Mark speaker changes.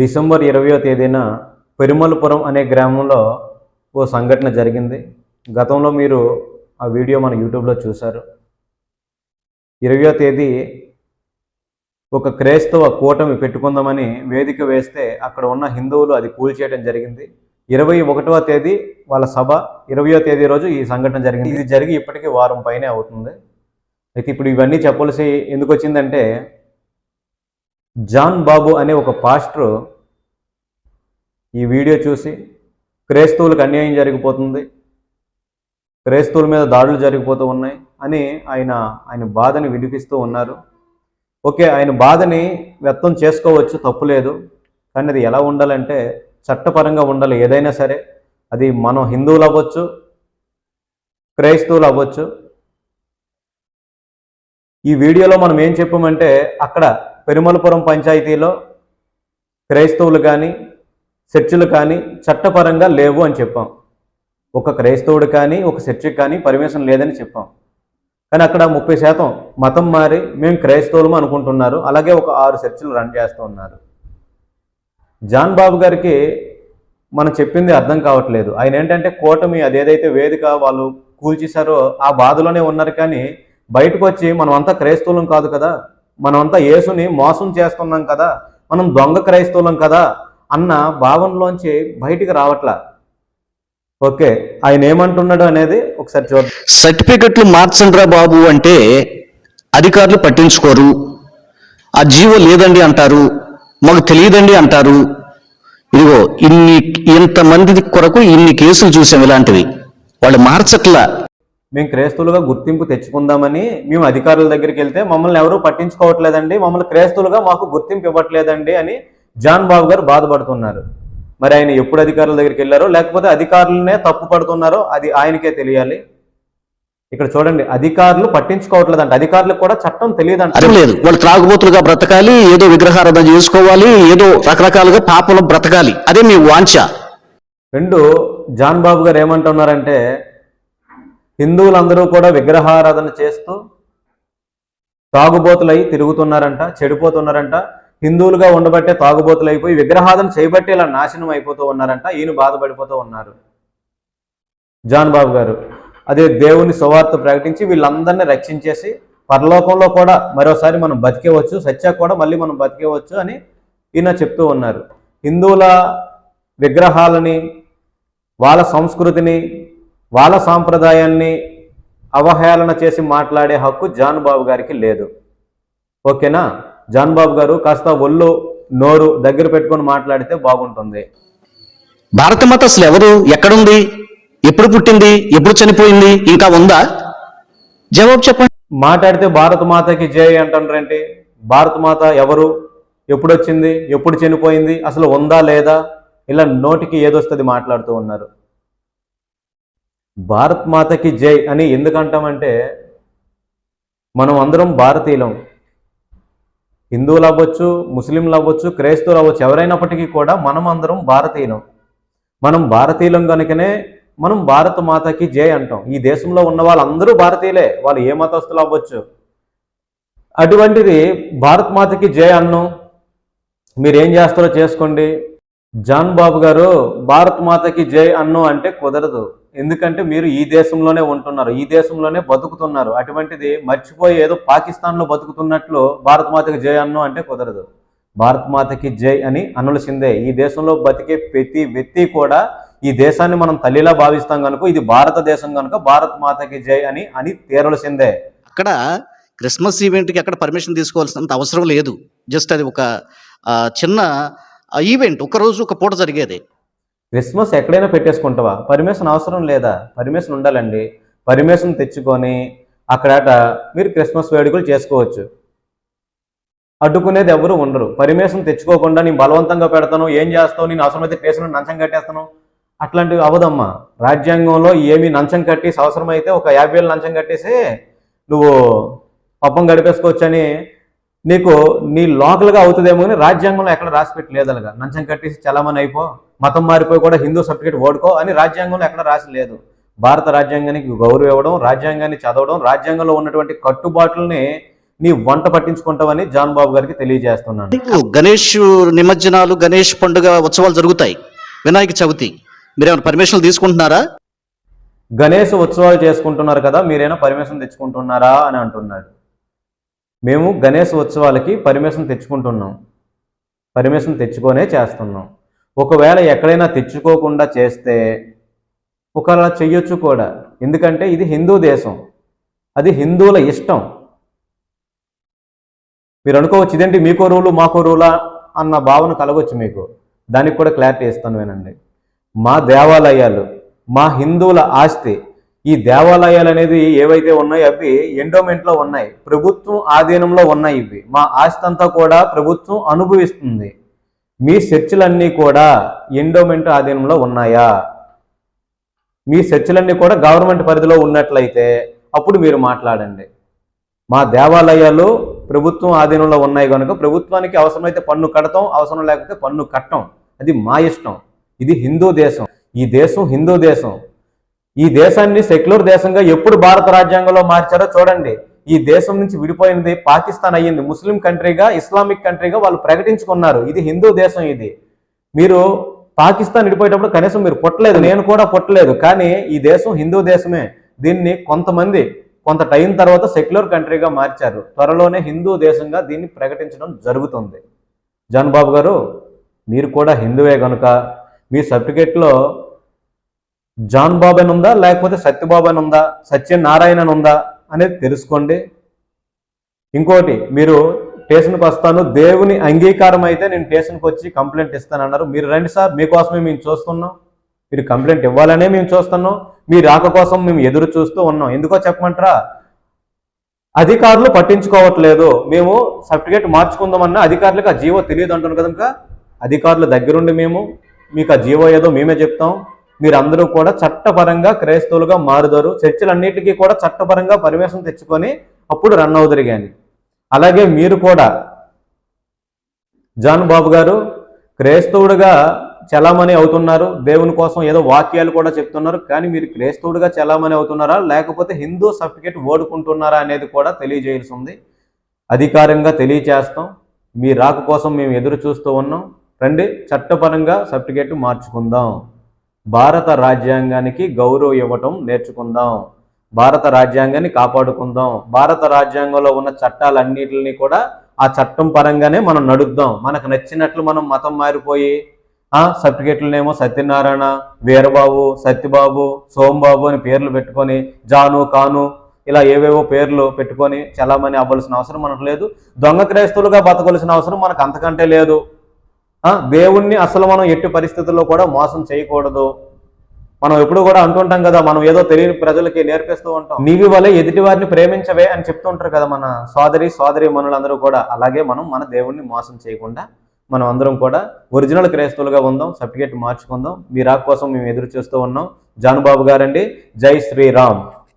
Speaker 1: December ఇరవయో తేదీన పెరుమలపురం అనే గ్రామంలో ఓ సంఘటన జరిగింది. గతంలో మీరు ఆ వీడియో మన యూట్యూబ్లో చూశారు. ఇరవయో తేదీ ఒక క్రైస్తవ కూటమి పెట్టుకుందామని వేదిక వేస్తే అక్కడ ఉన్న హిందువులు అది కూల్చేయడం జరిగింది. ఇరవై ఒకటవ తేదీ వాళ్ళ సభ ఇరవయో తేదీ రోజు ఈ సంఘటన జరిగింది. ఇది జరిగి ఇప్పటికీ వారం పైనే అవుతుంది. అయితే ఇప్పుడు ఇవన్నీ చెప్పవలసి ఎందుకు వచ్చిందంటే జాన్ బాబు అనే ఒక పాస్టర్ ఈ వీడియో చూసి క్రైస్తవులకు అన్యాయం జరిగిపోతుంది క్రైస్తవుల మీద దాడులు జరిగిపోతూ ఉన్నాయి అని ఆయన ఆయన బాధని వినిపిస్తూ ఉన్నారు. ఓకే ఆయన బాధని వ్యక్తం చేసుకోవచ్చు తప్పులేదు కానీ అది ఎలా ఉండాలంటే చట్టపరంగా ఉండాలి ఏదైనా సరే. అది మనం హిందువులు అవ్వచ్చు క్రైస్తవులు అవ్వచ్చు. ఈ వీడియోలో మనం ఏం చెప్పామంటే అక్కడ పెరుమలపురం పంచాయతీలో క్రైస్తవులు కానీ చర్చిలు కానీ చట్టపరంగా లేవు అని చెప్పాం. ఒక క్రైస్తవుడు కానీ ఒక చర్చికి కానీ పర్మిషన్ లేదని చెప్పాం. కానీ అక్కడ ముప్పై శాతం మతం మారి మేము క్రైస్తవులము అనుకుంటున్నారు. అలాగే ఒక ఆరు చర్చిలు రన్ చేస్తూ ఉన్నారు. జాన్ బాబు గారికి మనం చెప్పింది అర్థం కావట్లేదు. ఆయన ఏంటంటే కూటమి అదేదైతే వేదిక వాళ్ళు కూల్చేశారో ఆ బాధలోనే ఉన్నారు కానీ బయటకు వచ్చి మనం అంతా క్రైస్తవులం కాదు కదా. మనమంతా యేసుని మోసం చేస్తున్నాం కదా మనం దొంగ క్రైస్తవులం కదా అన్న భావంలోంచి బయటికి రావట్లా? ఓకే ఆయన ఏమంటున్నాడు అనేది ఒకసారి చూద్దాం.
Speaker 2: సర్టిఫికెట్లు మార్చండ్రా బాబు అంటే అధికారులు పట్టించుకోరు. ఆ జీవో లేదండి అంటారు మాకు తెలియదండి అంటారు. ఇదిగో ఇన్ని ఇంతమంది కొరకు ఇన్ని కేసులు చూసాం ఇలాంటివి. వాళ్ళు మార్చట్లా?
Speaker 1: మేము క్రైస్తవులుగా గుర్తింపు తెచ్చుకుందామని మేము అధికారుల దగ్గరికి వెళ్తే మమ్మల్ని ఎవరూ పట్టించుకోవట్లేదండి మమ్మల్ని క్రైస్తవులుగా మాకు గుర్తింపు ఇవ్వట్లేదండి అని జాన్ బాబు గారు బాధపడుతున్నారు. మరి ఆయన ఎప్పుడు అధికారుల దగ్గరికి వెళ్ళారో లేకపోతే అధికారులనే తప్పు పడుతున్నారో అది ఆయనకే తెలియాలి. ఇక్కడ చూడండి అధికారులు పట్టించుకోవట్లేదంట అధికారులకు కూడా చట్టం తెలియదంట.
Speaker 2: లేదు వాళ్ళు త్రాగుబోతులుగా బ్రతకాలి ఏదో విగ్రహారాధన చేసుకోవాలి ఏదో రకరకాలుగా పాపంలో బ్రతకాలి అదే మీ వాంఛ.
Speaker 1: రెండు జాన్ బాబు గారు ఏమంటున్నారంటే హిందువులందరూ కూడా విగ్రహారాధన చేస్తూ తాగుబోతులై తిరుగుతున్నారంట చెడిపోతున్నారంట. హిందువులుగా ఉండబట్టే తాగుబోతులు అయిపోయి విగ్రహాదం చేయబట్టే ఇలా నాశనం అయిపోతూ ఉన్నారంట ఈయన బాధపడిపోతూ ఉన్నారు. జాన్ బాబు గారు అదే దేవుని సువార్త ప్రకటించి వీళ్ళందరినీ రక్షించేసి పరలోకంలో కూడా మరోసారి మనం బతికేవచ్చు సత్యా కూడా మళ్ళీ మనం బతికేవచ్చు అని ఈయన చెప్తూ ఉన్నారు. హిందువుల విగ్రహాలని వాళ్ళ సంస్కృతిని వాళ్ళ సాంప్రదాయాన్ని అవహేళన చేసి మాట్లాడే హక్కు జాన్ బాబు గారికి లేదు. ఓకేనా? జాన్ బాబు గారు కాస్త ఒళ్ళు నోరు దగ్గర పెట్టుకొని మాట్లాడితే బాగుంటుంది.
Speaker 2: భారతమాత అసలు ఎవరు? ఎక్కడుంది? ఎప్పుడు పుట్టింది? ఎప్పుడు చనిపోయింది? ఇంకా ఉందా? జవాబు చెప్పండి.
Speaker 1: మాట్లాడితే భారత మాతకి జై అంటారంటే భారత మాత ఎవరు? ఎప్పుడు వచ్చింది ఎప్పుడు చనిపోయింది? అసలు ఉందా లేదా? ఇలా నోటికి ఏదొస్తుంది మాట్లాడుతూ ఉన్నారు. భారత్ మాతకి జై అని ఎందుకంటామంటే మనం అందరం భారతీయులం. హిందువులు అవ్వచ్చు ముస్లింలు అవ్వచ్చు క్రైస్తవులు అవ్వచ్చు ఎవరైనప్పటికీ కూడా మనం అందరం భారతీయులం. మనం భారతీయులం కనుకనే మనం భారత మాతకి జై అంటాం. ఈ దేశంలో ఉన్న వాళ్ళందరూ భారతీయులే వాళ్ళు ఏ మతస్థులు అవ్వచ్చు. అటువంటిది భారత్ మాతకి జై అన్నం. మీరేం చేస్తారో చేసుకోండి. జాన్ బాబు గారు భారత్ మాతకి జై అన్ను అంటే కుదరదు. ఎందుకంటే మీరు ఈ దేశంలోనే ఉంటున్నారు ఈ దేశంలోనే బతుకుతున్నారు. అటువంటిది మర్చిపోయి ఏదో పాకిస్తాన్లో బతుకుతున్నట్లు భారత మాతకి జై అన్ను అంటే కుదరదు. భారత మాతకి జై అని అనవలసిందే ఈ దేశంలో బతికే ప్రతి వ్యక్తి కూడా ఈ దేశాన్ని మనం తల్లిలా భావిస్తాం కనుక ఇది భారతదేశం కనుక భారత్ మాతకి జై అని అని తీరవలసిందే
Speaker 2: అక్కడ క్రిస్మస్ ఈవెంట్కి అక్కడ పర్మిషన్ తీసుకోవాల్సినంత అవసరం లేదు. జస్ట్ అది ఒక చిన్న ఈవెంట్ ఒక రోజు ఒక పూట జరిగేది.
Speaker 1: క్రిస్మస్ ఎక్కడైనా పెట్టేసుకుంటావా? పర్మిషన్ అవసరం లేదా? పర్మిషన్ ఉండాలండి. పర్మిషన్ తెచ్చుకొని అక్కడట మీరు క్రిస్మస్ వేడుకలు చేసుకోవచ్చు. అడ్డుకునేది ఎవరు ఉండరు. పర్మిషన్ తెచ్చుకోకుండా నేను బలవంతంగా పెడతాను ఏం చేస్తావు నేను అవసరమైతే స్టేషన్ నంచం కట్టేస్తాను. అట్లాంటివి అవదమ్మా. రాజ్యాంగంలో ఏమి నంచం కట్టేసి అవసరమైతే ఒక యాభై వేలు నంచం కట్టేసి నువ్వు పప్పం గడిపేసుకోవచ్చని నీకు నీ లోకల్గా అవుతుందేమో అని రాజ్యాంగంలో ఎక్కడ రాసి పెట్టి నంచం కట్టేసి చలామణి అయిపో. మతం మారిపోయి కూడా హిందూ సర్టిఫికేట్ ఓడుకో అని రాజ్యాంగంలో ఎక్కడ రాసి లేదు. భారత రాజ్యాంగానికి గౌరవం ఇవ్వడం రాజ్యాంగాన్ని చదవడం రాజ్యాంగంలో ఉన్నటువంటి కట్టుబాట్లని నీ వంట పట్టించుకుంటావని జాన్ బాబు గారికి తెలియజేస్తున్నాను.
Speaker 2: గణేష్ నిమజ్జనాలు గణేష్ పండుగ ఉత్సవాలు జరుగుతాయి. వినాయక చవితి. మీరేమైనా పర్మిషన్లు తీసుకుంటున్నారా?
Speaker 1: గణేష్ ఉత్సవాలు చేసుకుంటున్నారు కదా మీరైనా పర్మిషన్ తెచ్చుకుంటున్నారా అని అంటున్నాడు. మేము గణేష్ ఉత్సవాలకి పర్మిషన్ తెచ్చుకుంటున్నాం. పర్మిషన్ తెచ్చుకొనే చేస్తున్నాం. ఒకవేళ ఎక్కడైనా తెచ్చుకోకుండా చేస్తే ఒకలా చెయ్యొచ్చు కూడా. ఎందుకంటే ఇది హిందూ దేశం. అది హిందువుల ఇష్టం. మీరు అనుకోవచ్చు ఇదేంటి మీకో రూలు మాకో రూలా? అన్న భావన కలగొచ్చు మీకు. దానికి కూడా క్లారిటీ ఇస్తాను వినండి. మా దేవాలయాలు మా హిందువుల ఆస్తి ఈ దేవాలయాలు అనేది ఏవైతే ఉన్నాయో అవి ఎండోమెంట్లో ఉన్నాయి. ప్రభుత్వం ఆధీనంలో ఉన్నాయి ఇవి. మా ఆస్తి అంతా కూడా ప్రభుత్వం అనుభవిస్తుంది. మీ చర్చిలన్నీ కూడా ఎండోమెంట్ ఆధీనంలో ఉన్నాయా? మీ చర్చిలన్నీ కూడా గవర్నమెంట్ పరిధిలో ఉన్నట్లయితే అప్పుడు మీరు మాట్లాడండి. మా దేవాలయాలు ప్రభుత్వం ఆధీనంలో ఉన్నాయి కనుక ప్రభుత్వానికి అవసరమైతే పన్ను కడతాం అవసరం లేకపోతే పన్ను కట్టం. అది మా ఇష్టం. ఇది హిందూ దేశం. ఈ దేశం హిందూ దేశం. ఈ దేశాన్ని సెక్యులర్ దేశంగా ఎప్పుడు భారత రాజ్యాంగంలో మార్చారో చూడండి. ఈ దేశం నుంచి విడిపోయినది పాకిస్తాన్ అయ్యింది. ముస్లిం కంట్రీగా ఇస్లామిక్ కంట్రీగా వాళ్ళు ప్రకటించుకున్నారు. ఇది హిందూ దేశం ఇది. మీరు పాకిస్తాన్ విడిపోయేటప్పుడు కనీసం మీరు పుట్టలేదు. నేను కూడా పుట్టలేదు. కానీ ఈ దేశం హిందూ దేశమే. దీన్ని కొంతమంది కొంత టైం తర్వాత సెక్యులర్ కంట్రీగా మార్చారు. త్వరలోనే హిందూ దేశంగా దీన్ని ప్రకటించడం జరుగుతుంది. జాన్ బాబు గారు మీరు కూడా హిందువే కనుక మీ సర్టిఫికేట్లో జాన్ బాబు అని ఉందా? లేకపోతే సత్యబాబు అని ఉందా? సత్యనారాయణ అని ఉందా? అనేది తెలుసుకోండి. ఇంకోటి మీరు స్టేషన్కి వస్తాను దేవుని అంగీకారం అయితే నేను స్టేషన్కి వచ్చి కంప్లైంట్ ఇస్తానన్నారు. మీరు రండి సార్ మీకోసమే మేము చూస్తున్నాం. మీరు కంప్లైంట్ ఇవ్వాలనే మేము చూస్తున్నాం. మీ రాక కోసం మేము ఎదురు చూస్తూ ఉన్నాం. ఎందుకో చెప్పమంటారా? అధికారులు పట్టించుకోవట్లేదు. మేము సర్టిఫికేట్ మార్చుకుందామన్నా అధికారులకు ఆ జీవో తెలియదు అంటున్నాను కనుక అధికారుల దగ్గరుండి మేము మీకు ఆ జీవో ఏదో మేమే చెప్తాం. మీరందరూ కూడా చట్టపరంగా క్రైస్తవులుగా మారుదారు. చర్చలన్నిటికీ కూడా చట్టపరంగా పరివేశం తెచ్చుకొని అప్పుడు రన్ అవుతారు కానీ అలాగే మీరు కూడా. జాన్ బాబు గారు క్రైస్తవుడిగా చలామణి అవుతున్నారు. దేవుని కోసం ఏదో వాక్యాలు కూడా చెప్తున్నారు. కానీ మీరు క్రైస్తవుడిగా చలామణి అవుతున్నారా? లేకపోతే హిందూ సర్టిఫికేట్ ఓడుకుంటున్నారా అనేది కూడా తెలియజేయాల్సి ఉంది. అధికారంగా తెలియచేస్తాం. మీ రాక కోసం మేము ఎదురు చూస్తూ ఉన్నాం. రండి చట్టపరంగా సర్టిఫికేట్ మార్చుకుందాం. భారత రాజ్యాంగానికి గౌరవం ఇవ్వటం నేర్చుకుందాం. భారత రాజ్యాంగాన్ని కాపాడుకుందాం. భారత రాజ్యాంగంలో ఉన్న చట్టాలన్నిటిని కూడా ఆ చట్టం పరంగానే మనం నడుద్దాం. మనకు నచ్చినట్లు మనం మతం మారిపోయి ఆ సర్టిఫికెట్లనేమో సత్యనారాయణ వీరబాబు సత్యబాబు సోంబాబు అని పేర్లు పెట్టుకొని జాను కాను ఇలా ఏవేవో పేర్లు పెట్టుకొని చలామణి అవ్వాల్సిన అవసరం మనకు లేదు. దొంగ క్రైస్తవులుగా బతకవలసిన అవసరం మనకు అంతకంటే లేదు. దేవుణ్ణి అసలు మనం ఎట్టి పరిస్థితుల్లో కూడా మోసం చేయకూడదు. మనం ఎప్పుడు కూడా అంటుంటాం కదా మనం ఏదో తెలియని ప్రజలకి నేర్పిస్తూ ఉంటాం. నీవి వలె ఎదుటి వారిని ప్రేమించవే అని చెప్తూ ఉంటారు కదా మన సోదరి సోదరి మనులందరూ కూడా. అలాగే మనం మన దేవుణ్ణి మోసం చేయకుండా మనం అందరం కూడా ఒరిజినల్ క్రైస్తవులుగా ఉందాం సర్టిఫికేట్ మార్చుకుందాం. మీ రాక్ కోసం మేము ఎదురు చూస్తూ ఉన్నాం. జానుబాబు గారండి. జై శ్రీరామ్.